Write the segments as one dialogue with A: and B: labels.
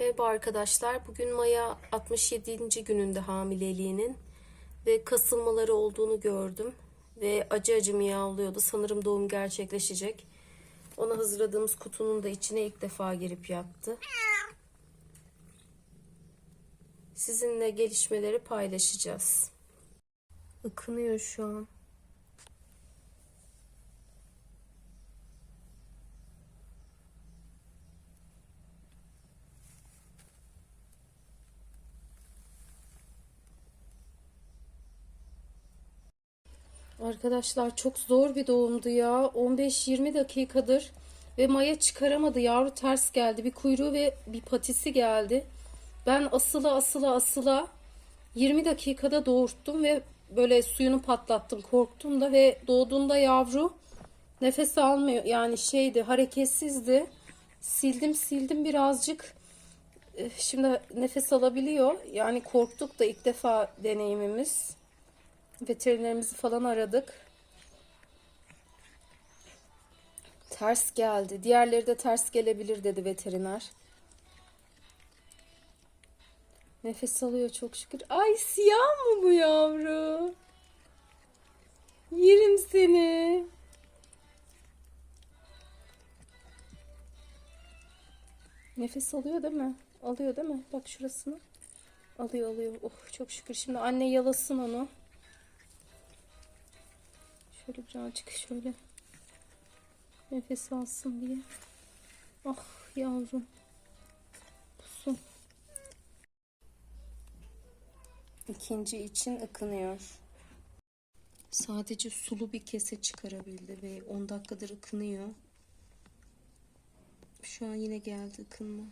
A: Merhaba arkadaşlar. Bugün Maya 67. gününde hamileliğinin ve kasılmaları olduğunu gördüm. Ve acı acı miyavlıyordu. Sanırım doğum gerçekleşecek. Ona hazırladığımız kutunun da içine ilk defa girip yattı. Sizinle gelişmeleri paylaşacağız. Ikınıyor şu an. Arkadaşlar çok zor bir doğumdu ya. 15-20 dakikadır ve Maya çıkaramadı. Yavru ters geldi. Bir kuyruğu ve bir patisi geldi. Ben asıla asıla asıla 20 dakikada doğurttum ve böyle suyunu patlattım. Korktum da ve doğduğunda yavru nefes almıyor. Yani şeydi hareketsizdi. Sildim sildim birazcık. Eh, Şimdi nefes alabiliyor. Yani korktuk da ilk defa deneyimimiz. Veterinerimizi falan aradık. Ters geldi. Diğerleri de ters gelebilir dedi veteriner. Nefes alıyor çok şükür. Ay siyah mı bu yavru? Yerim seni. Nefes alıyor değil mi? Alıyor değil mi? Bak şurasını. Alıyor alıyor. Oh çok şükür. Şimdi anne yalasın onu. Şöyle birazcık şöyle nefes alsın diye. Ah yavrum. Pusun. İkinci için ıkınıyor. Sadece sulu bir kese çıkarabildi ve 10 dakikadır ıkınıyor. Şu an yine geldi ıkınma.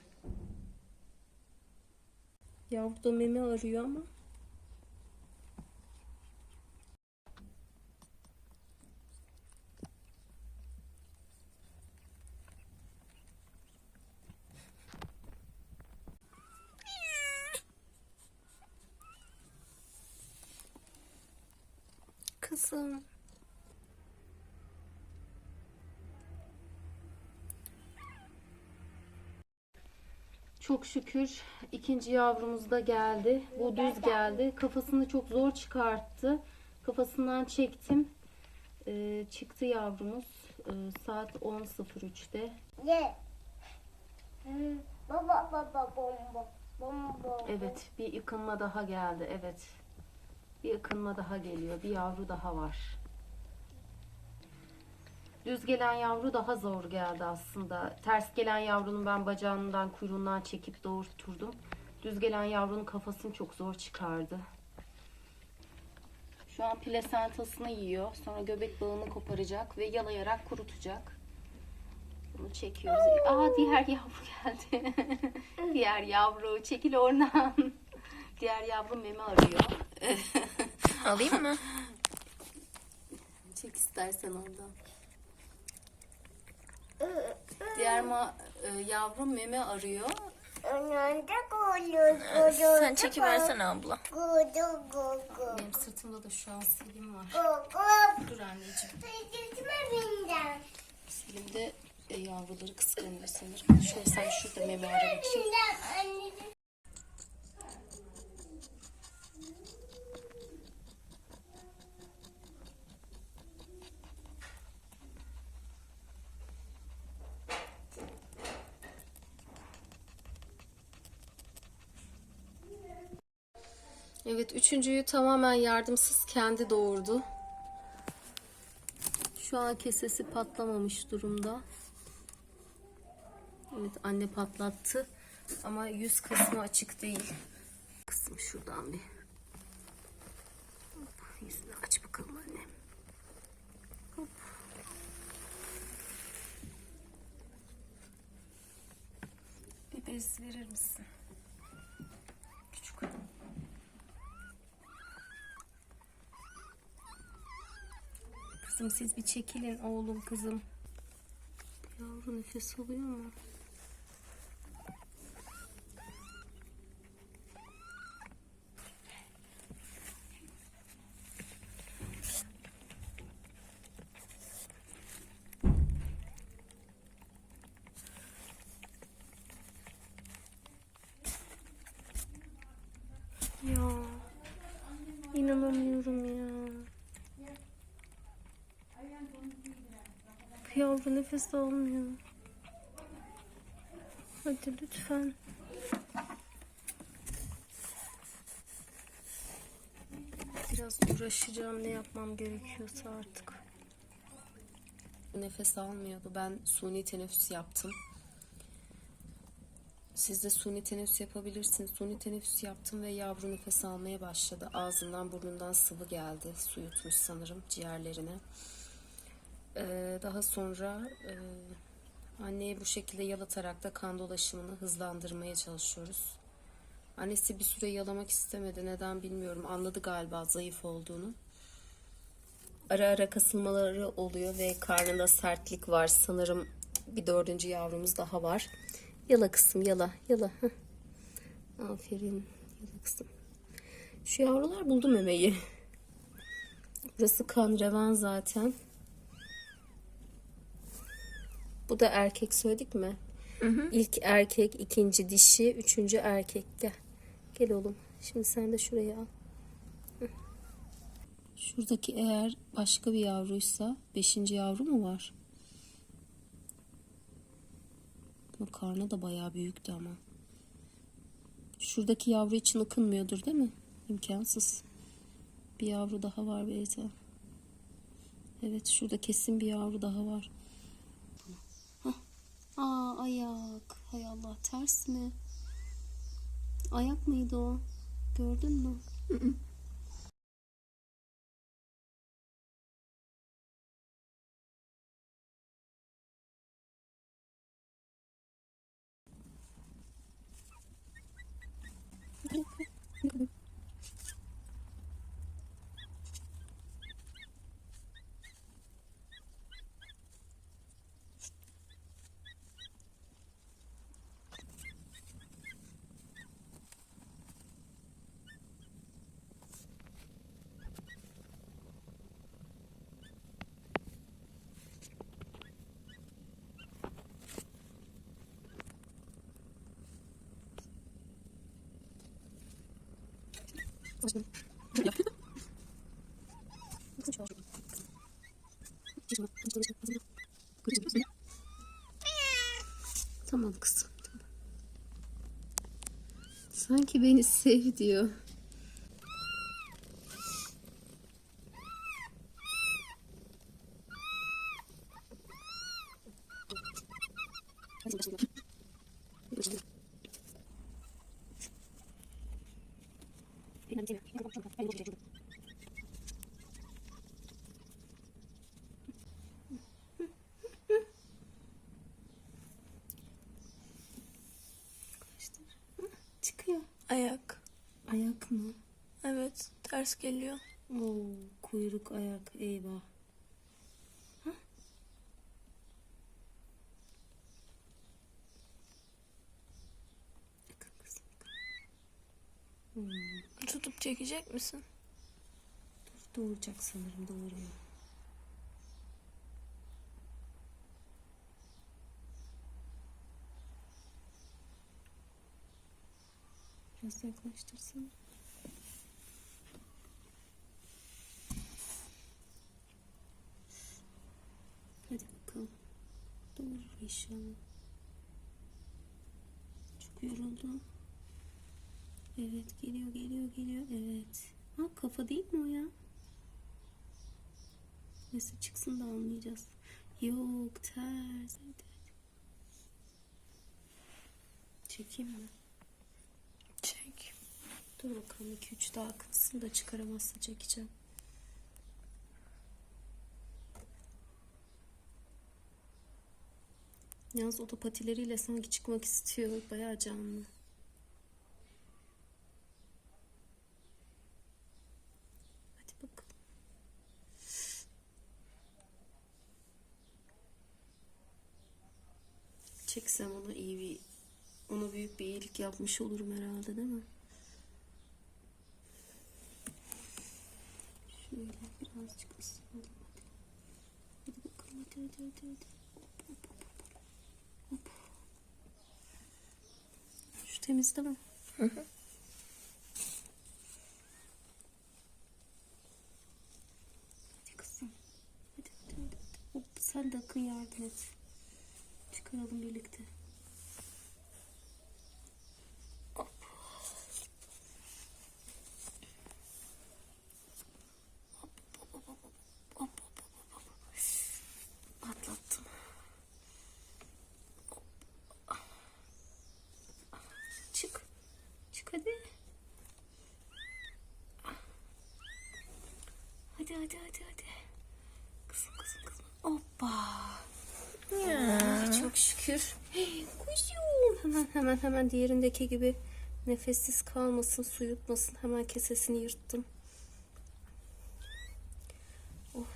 A: Yavru da meme arıyor ama Kızım. Çok şükür ikinci yavrumuz da geldi. Bu düz geldi. Kafasını çok zor çıkarttı. Kafasından çektim. Ee, çıktı yavrumuz. Ee, saat 10.03'te.
B: Ye. Hmm, Baba baba bomba. Bomba.
A: Evet bir yıkınma daha geldi. Evet. Bir yıkınma daha geliyor. Bir yavru daha var. Düz gelen yavru daha zor geldi aslında. Ters gelen yavrunun ben bacağından kuyruğundan çekip doğurturdum. Düz gelen yavrunun kafasını çok zor çıkardı. Şu an plasentasını yiyor. Sonra göbek bağını koparacak ve yalayarak kurutacak. Bunu çekiyoruz. Aa diğer yavru geldi. diğer yavru çekil oradan. diğer yavru meme arıyor.
C: Alayım mı?
A: Çek istersen oradan. Diğer ma e, yavrum meme arıyor.
C: Sen çekiversene abla.
A: Benim sırtımda da şu an Selim var. Dur anneciğim.
B: Gitme benden.
A: Selim de e, yavruları kıskanıyor sanırım. Şöyle sen şurada meme ara Evet üçüncüyü tamamen yardımsız kendi doğurdu. Şu an kesesi patlamamış durumda. Evet anne patlattı. Ama yüz kısmı açık değil. Kısım şuradan bir. Hop, yüzünü aç bakalım anne. Hop. Bir bez verir misin? Kızım siz bir çekilin oğlum kızım. Yavru nefes alıyor mu? çıkaramıyorum ya. Yavru nefes almıyor. Hadi lütfen. Biraz uğraşacağım ne yapmam gerekiyorsa artık. Nefes almıyordu. Ben suni teneffüs yaptım. Siz de suni teneffüs yapabilirsiniz. Suni teneffüs yaptım ve yavru nefes almaya başladı. Ağzından burnundan sıvı geldi. Su yutmuş sanırım ciğerlerine. Ee, daha sonra e, anneye bu şekilde yalatarak da kan dolaşımını hızlandırmaya çalışıyoruz. Annesi bir süre yalamak istemedi. Neden bilmiyorum. Anladı galiba zayıf olduğunu. Ara ara kasılmaları oluyor ve karnında sertlik var. Sanırım bir dördüncü yavrumuz daha var. Yala kızım yala yala. Aferin yala kızım. Şu yavrular buldu memeyi. Burası kan revan zaten. Bu da erkek söyledik mi? İlk erkek, ikinci dişi, üçüncü erkek. Gel. Gel oğlum. Şimdi sen de şuraya al. Hı. Şuradaki eğer başka bir yavruysa beşinci yavru mu var? Bu karnı da bayağı büyüktü ama. Şuradaki yavru için ıkınmıyordur değil mi? İmkansız. Bir yavru daha var Beyza. Evet şurada kesin bir yavru daha var. Ayak. Hay Allah ters mi? Ayak mıydı o? Gördün mü? Tamam kızım. Sanki beni sev diyor. Çıkıyor.
C: Ayak.
A: Ayak mı?
C: Evet. Ters geliyor.
A: Oo, kuyruk ayak eyvah. Hah. Yakın kızım.
C: Tutup çekecek misin?
A: Dur doğuracak sanırım doğuruyor. Biraz yaklaştırsana. Hadi bakalım. Doğurur inşallah. Çok yoruldum. Evet geliyor geliyor geliyor. Evet. Ha kafa değil mi o ya? Neyse çıksın da anlayacağız. Yok ters. Hadi, hadi. Çekeyim mi?
C: Çek.
A: Dur bakalım 2-3 daha akıtsın da çıkaramazsa çekeceğim. Yalnız o da patileriyle sanki çıkmak istiyor. Bayağı canlı. çeksem ona iyi bir ona büyük bir iyilik yapmış olurum herhalde değil mi? Şöyle birazcık ısınalım hadi. Hadi bakalım hadi hadi hadi hadi. Hop, hop, hop. hop. Şu temizde mi? Hı hı. Hadi kızım. Hadi hadi hadi. hadi. Hop, sen de akın yardım et. Çıkaralım birlikte. Hop. Çık. Çık hadi. Hadi hadi hadi hadi. Kızım kızım kızım. Hoppa. Çok şükür. Hey, Kuşum. Hemen hemen hemen diğerindeki gibi nefessiz kalmasın, su yutmasın. Hemen kesesini yırttım. Oh,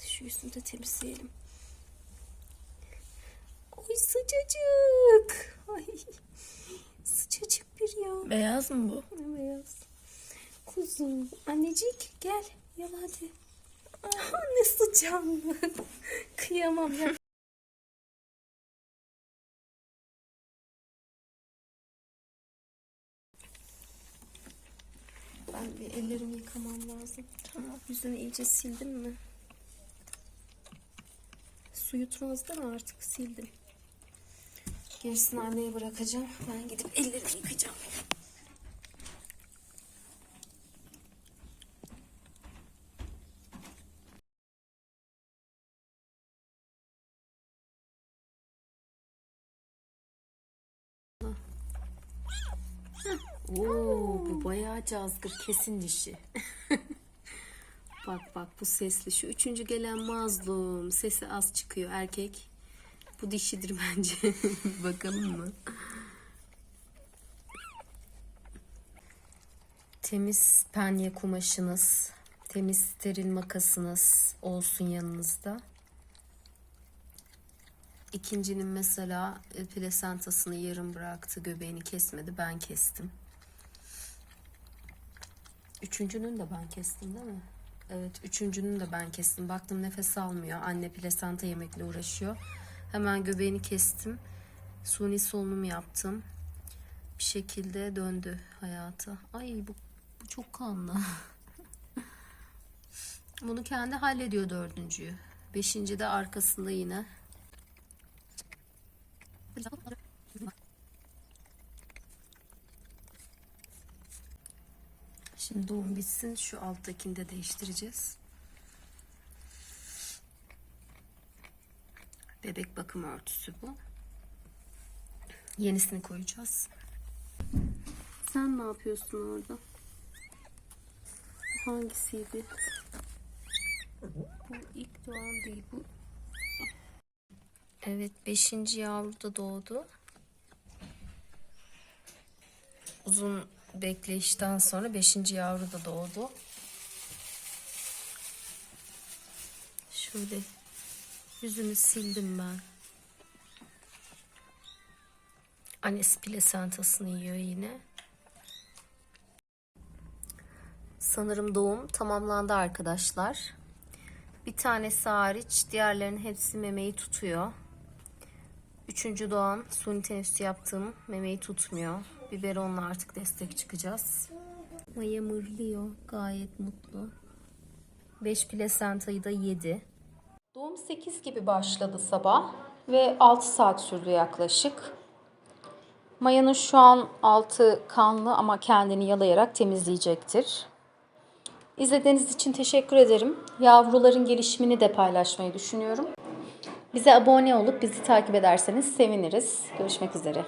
A: şu yüzünü de temizleyelim. Oy sıcacık. Ay, sıcacık bir ya.
C: Beyaz mı bu?
A: Ne beyaz. Kuzum. Annecik gel. Yal hadi. Aa, ne sıcağınlık. Kıyamam ya. Ben bir ellerimi yıkamam lazım. Tamam. Yüzünü iyice sildim mi? Su yutmaz değil mi artık sildim. Gerisini anneye bırakacağım. Ben gidip ellerimi yıkayacağım. Oo, bu bayağı cazgır kesin dişi. bak bak bu sesli. Şu üçüncü gelen mazlum. Sesi az çıkıyor erkek. Bu dişidir bence. Bakalım mı? Temiz penye kumaşınız, temiz steril makasınız olsun yanınızda. İkincinin mesela e, plasentasını yarım bıraktı, göbeğini kesmedi, ben kestim. Üçüncünün de ben kestim değil mi? Evet, üçüncünün de ben kestim. Baktım nefes almıyor. Anne plasenta yemekle uğraşıyor. Hemen göbeğini kestim. Suni solunum yaptım. Bir şekilde döndü hayata. Ay bu, bu çok kanlı. Bunu kendi hallediyor dördüncüyü. Beşinci de arkasında yine. Şimdi doğum bitsin. Şu alttakini de değiştireceğiz. Bebek bakım örtüsü bu. Yenisini koyacağız. Sen ne yapıyorsun orada? Hangisiydi? Bu ilk doğan değil. Bu Evet, beşinci yavru da doğdu. Uzun bekleyişten sonra beşinci yavru da doğdu. Şöyle yüzünü sildim ben. Annesi plasentasını yiyor yine. Sanırım doğum tamamlandı arkadaşlar. Bir tanesi hariç diğerlerinin hepsi memeyi tutuyor. Üçüncü doğan suni tenüsü yaptığım memeyi tutmuyor. Biberonla artık destek çıkacağız. Maya mırlıyor. Gayet mutlu. 5 plasentayı da yedi. Doğum 8 gibi başladı sabah ve 6 saat sürdü yaklaşık. Maya'nın şu an altı kanlı ama kendini yalayarak temizleyecektir. İzlediğiniz için teşekkür ederim. Yavruların gelişimini de paylaşmayı düşünüyorum. Bize abone olup bizi takip ederseniz seviniriz. Görüşmek üzere.